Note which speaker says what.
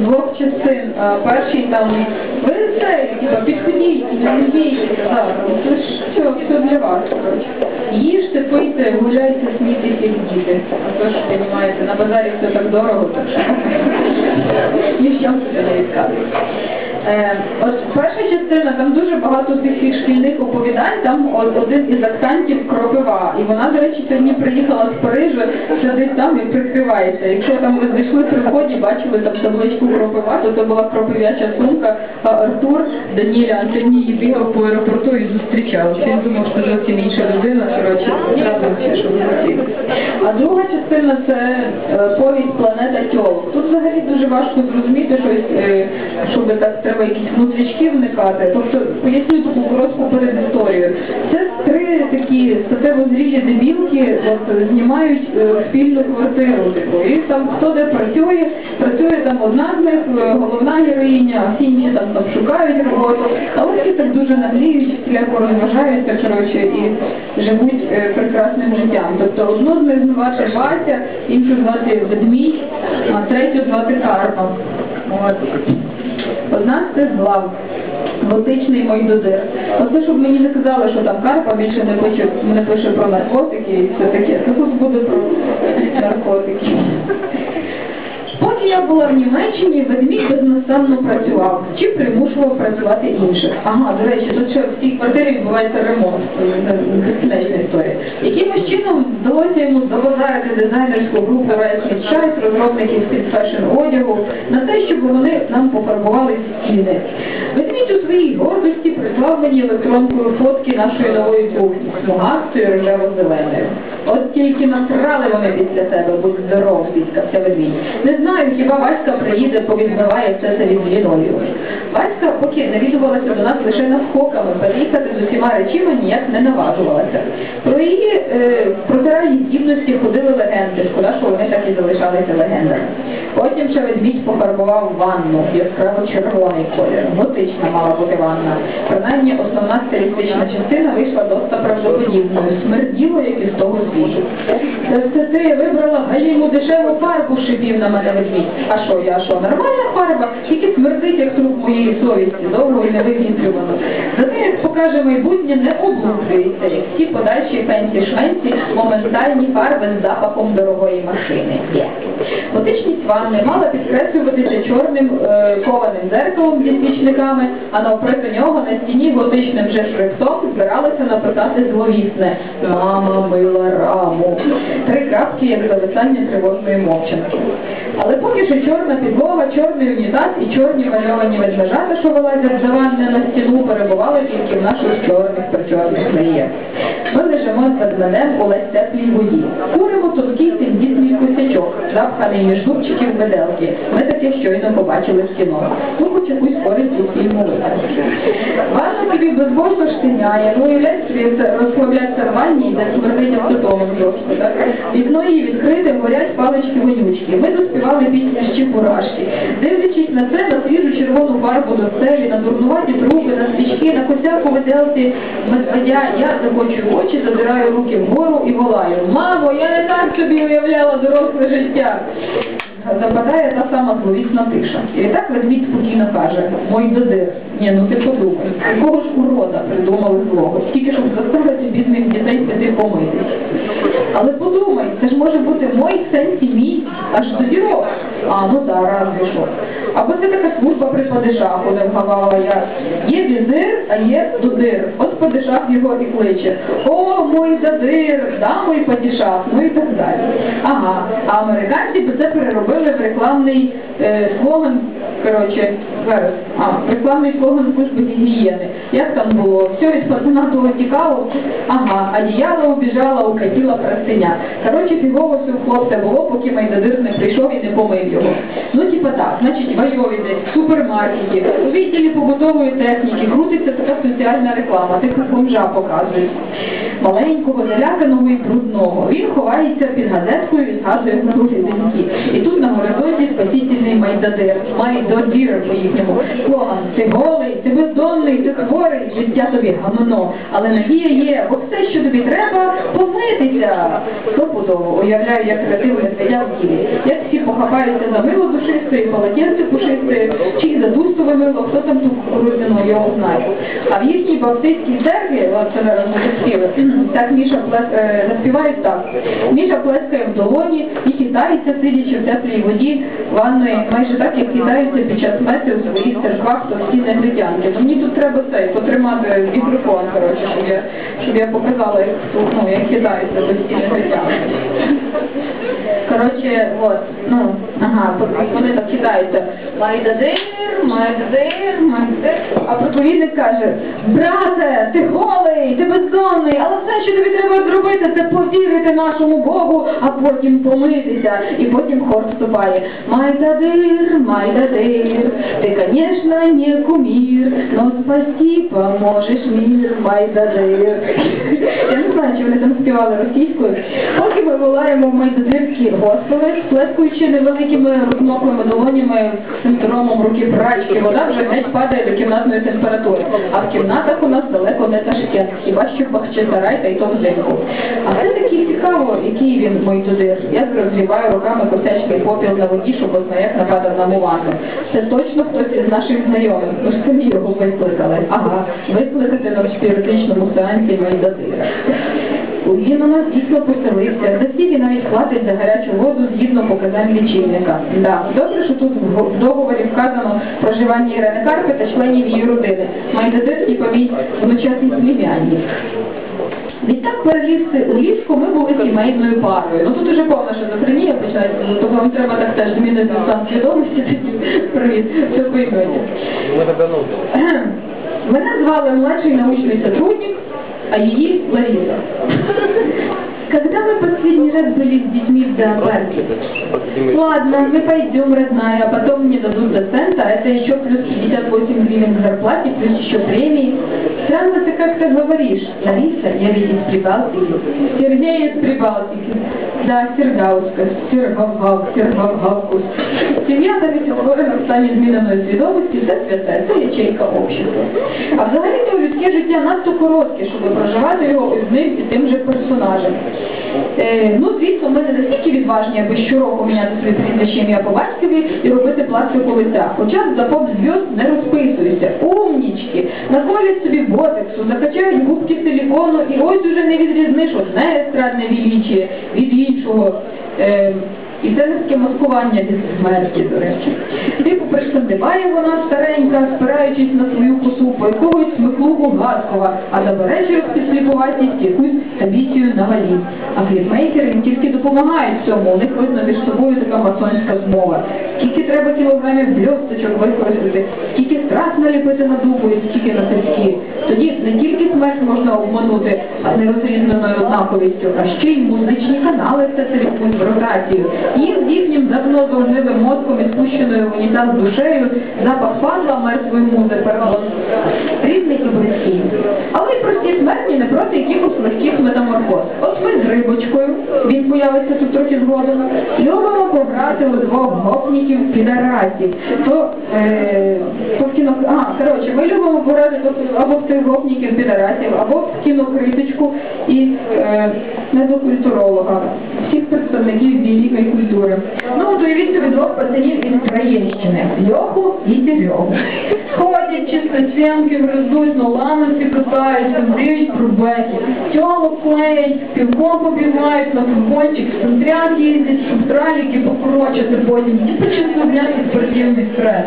Speaker 1: двох частин. А, Перший там ви це, типа, підходіть, не бійте, так, це ж все, все для вас, коротше. Їжте, пийте, гуляйте, смійтеся, як діти. А то ж, розумієте, на базарі все так дорого, так що ні в не відказується. Е, от перша частина, там дуже багато всіх шкільних оповідань, там о- один із акцентів кропива. І вона, до речі, сьогодні приїхала з Парижа, сидить там і прикривається. Якщо там ви зайшли при вході, бачили там табличку кропива, то це була кропив'яча сумка, а Артур Даніля Антоні бігав по аеропорту і зустрічав. Він думав, що зовсім інша людина, коротше, зразу все, що А друга частина це е, повість Планета Тьолок. Тут взагалі дуже важко зрозуміти щось, е, щоб так треба якісь внутрічки вникати. Тобто поясню таку коротку передісторію. Це три такі статево зрілі дебілки от, знімають е, спільну квартиру. Типу, і там хто де працює, працює там одна з них, е, головна героїня, всі інші там, там шукають роботу. А ось всі так дуже нагліють, всіляко розважаються, коротше, і живуть е, прекрасним життям. Тобто одну з них звати Вася, іншу звати Ведмідь, а третю звати Карпа. От. Одна це злав. Готичний Мойдодир. Оце, щоб мені не казали, що там Карпа більше не пише, не пише про наркотики і все таке. Це тут буде про наркотики. Я була в Німеччині, ведмідь безнастанно працював чи примушував працювати інших. Ага, до речі, тут ще в цій квартирі відбувається ремонт, це історія. Якимось чином вдалося йому забазарити дизайнерську групу Rice Чайс, розробників фешн одягу, на те, щоб вони нам пофарбували стіни. Ведмідь у своїй гордості прислав мені електронкою фотки нашої нової кухні, смугастою рожево-зеленою. От тільки насрали вони після тебе, будь здоров, підкався ведмідь. Не знаю, хіба Васька приїде, повідбиває все це від ліною. Васька, поки навідувалася до нас лише навскоками, переїхати з усіма речима ніяк не наважувалася. Про її е, протиральні здібності ходили легенди, шкода, що вони так і залишалися легендами. Потім ще ведмідь пофарбував ванну, яскраво червоний колір. Готична мала бути ванна. Принаймні основна стилістична частина вийшла досить правдоподібною, смерділо, як із того світу. Та все ти вибрала галіму дешеву фарбу, шипів на мене ведмідь. А що я, що, нормальна фарба? Тільки смердить, як труп моєї совісті, довго і невивітрювано. Зате, як покаже майбутнє, не облуплюється, як всі подальші фенсі-швенці, моментальні фарби з запахом дорогої машини. Є. Ванни мала підкреслюватися чорним е, кованим дзеркалом зі свічниками, а навпроти нього на стіні готичним же шрифтом збиралися написати зловісне «Мама мила раму». Три крапки, як зависання тривожної мовчанки. Але поки що чорна підлога, чорний унітаз і чорні мальовані ведмежата, що вилазять за ванни на стіну, перебували тільки в наших чорних причорних мріях. Ми лежимо з ведмедем у ледь теплій воді. Куримо тонкий тендітний косячок, запханий між зубчиків меделки. Ми таке щойно побачили в кіно. Ну, хоч якусь користь у фільму витратити. Ванна тобі безбожно штиняє, ну і ледь собі розслабляться в ванні, де смердить автотоном жорстко. Вікно її відкрите, горять палички вонючки. Ми заспівали пісню з чепурашки. Дивлячись на це, на свіжу червону барбу до стелі, на дурнуваті трупи, на свічки, на косяку виделці медведя, я закочую очі, задираю руки вгору і волаю. Мамо, я не так собі уявляла доросле життя. Западає та сама зловісна тиша. І так ведмідь спокійно каже, мой додир. Ні, ну ти подумай, якого ж урода придумали злого, тільки щоб заставити бідних дітей піти помитись. Але подумай, це ж може бути мой сенсі мій, аж до дірок. А, ну да, разве що. Або це така служба при падишаху, не вгавала я. Є візир, а є дудир. От падишах його і кличе. О, мой дадир, да, мой падішах, ну і так далі. Ага, а американці би це переробили в рекламний е, слоган, коротше, зараз, а, рекламний слоган служби гігієни. Як там було? Все від пацанатого тікало, ага, одіяло убіжала, укатіла простиня. Коротше, все в хлопця було, поки майдадир не прийшов і не помив його. Ну, типа так, значить, вайові в супермаркеті, у відділі побутової техніки, крутиться така соціальна реклама, типу бомжа показують. Маленького, заляканого і брудного. Він ховається під газеткою і згадує про дзвінки. І тут на горизонті спасительний майдадир, майдодір по їхньому. Слоган, ти голий, ти бездонний, ти хворий, життя тобі гамно. Але надія є, бо все, що тобі треба, помитися. Стопудово уявляю, як креативне зведя в ділі. Як всі похапаються за мило душисте, і полотенце пушисте, чи із задустове мило, хто там ту кукурудзяну його знає. А в їхній баптистській церкві, от ми так Міша е, заспівають так. Міша плескає в долоні і хитається, сидячи в теплій воді ванної, майже так, як хитається під час меси у своїх церквах товсті негритянки. Ну, мені тут треба цей, потримати мікрофон, коротше, щоб я, щоб я показала, як, ну, як хитаються товсті негритянки. Коротше, от, ну, ага, вони так кидаються. Майдадир, майдадир, майдадир. А проповідник каже, брате, ти голий, ти бездомний, але все, що тобі треба зробити, це повірити нашому Богу, а потім помитися. І потім хор вступає. Майдадир, майдадир, ти, конечно, не кумир, но спасти поможеш мир, майдадир. Я не знаю, чи вони там співали російською. Поки ми волаємо майдадирські госполи, сплескуючи невеликими розмоклими долонями синдромом руки прачки, вода вже геть падає до кімнатної температури. А в кімнатах у нас далеко не Ташкент, хіба що Бахчисарай та й то взимку. А все таки цікаво, який він майдадир. Я розгріваю руками косячний попіл на воді, щоб ознаєк нападав на мувану. Це точно хтось із наших знайомих. Ми ж самі його викликали. Ага, викликати на спіритичному сеансі майдадира. Він у нас дійсно поселився. За стільки навіть платить за гарячу воду згідно показань лічильника. Да. Добре, що тут в договорі вказано проживання Ірини Карпи та членів її родини. Майдадир і помій внучатій племянні. Відтак перелізти у ліжко ми були сімейною парою. Ну тут уже повна шизофренія починається, ну, то вам треба так теж змінити стан свідомості, привіт, все поймете. Мене звали младший научный сотрудник, а її Лариса. Когда мы последний раз были с детьми в зоопарке? Ладно, мы пойдем, родная, а потом мне дадут доцента, а это еще плюс 58 гривен к зарплате, плюс еще премии. Странно ты как-то говоришь. Лариса, я ведь из Прибалтики. Сергей из Прибалтики. Да, Сергауска, Сергавгав, Сергавгавкус. Сім'я навіть утворена в стані зміненої свідомості, це святе, це ячейка общества. А взагалі то людське життя надто коротке, щоб проживати його одним і тим же персонажем. Е, ну, звісно, ми не настільки відважні, аби щороку міняти своє прізвище ім'я по батькові і робити пластику лиця. Хоча за поп зв'язд не розписуються. Умнічки, наколять собі ботексу, закачають губки силікону і ось уже не відрізниш одне естрадне вілічі від іншого. Е, і це не таке маскування від смерті, до речі. Типу пришкандибає вона старенька, спираючись на свою косу, по якогось смиклугу Гаскова, а забере через підсліпуватість якусь табісію на валі. А кліпмейкери їм тільки допомагають цьому, у них видно між собою така масонська змова. Скільки треба кілограмів бльосточок використати, скільки страх наліпити на дупу і скільки на сільські. Тоді не тільки смерть можна обманути, а не однаковістю, а ще й музичні канали все це в ротацію. Їм з їхнім давно довживим мозком і спущеною в унітаз душею запах падла мертвої музи, пардон, рідний і близький. Але й прості смертні не проти якихось легких метаморфоз. От ми з рибочкою, він появиться тут трохи згодом, любимо пограти у двох гопніків підарасів. То, е, в кіно... А, коротше, ми любимо пограти або в цих гопніків підарасів, або в кінокритичку і е, недокультуролога. Всіх представників великої культури. Ну, уявіть собі двох пацанів із Троєщини. Льоху і Серегу. Ходять чисто чистосвянки, гризуть, на ланості питаються, мріють трубеки, беки. Тьолок клеять, півком побігають, на футбольчик, в центряк їздять, щоб траліки покорочити потім. І чисто глянь спортивний стрес.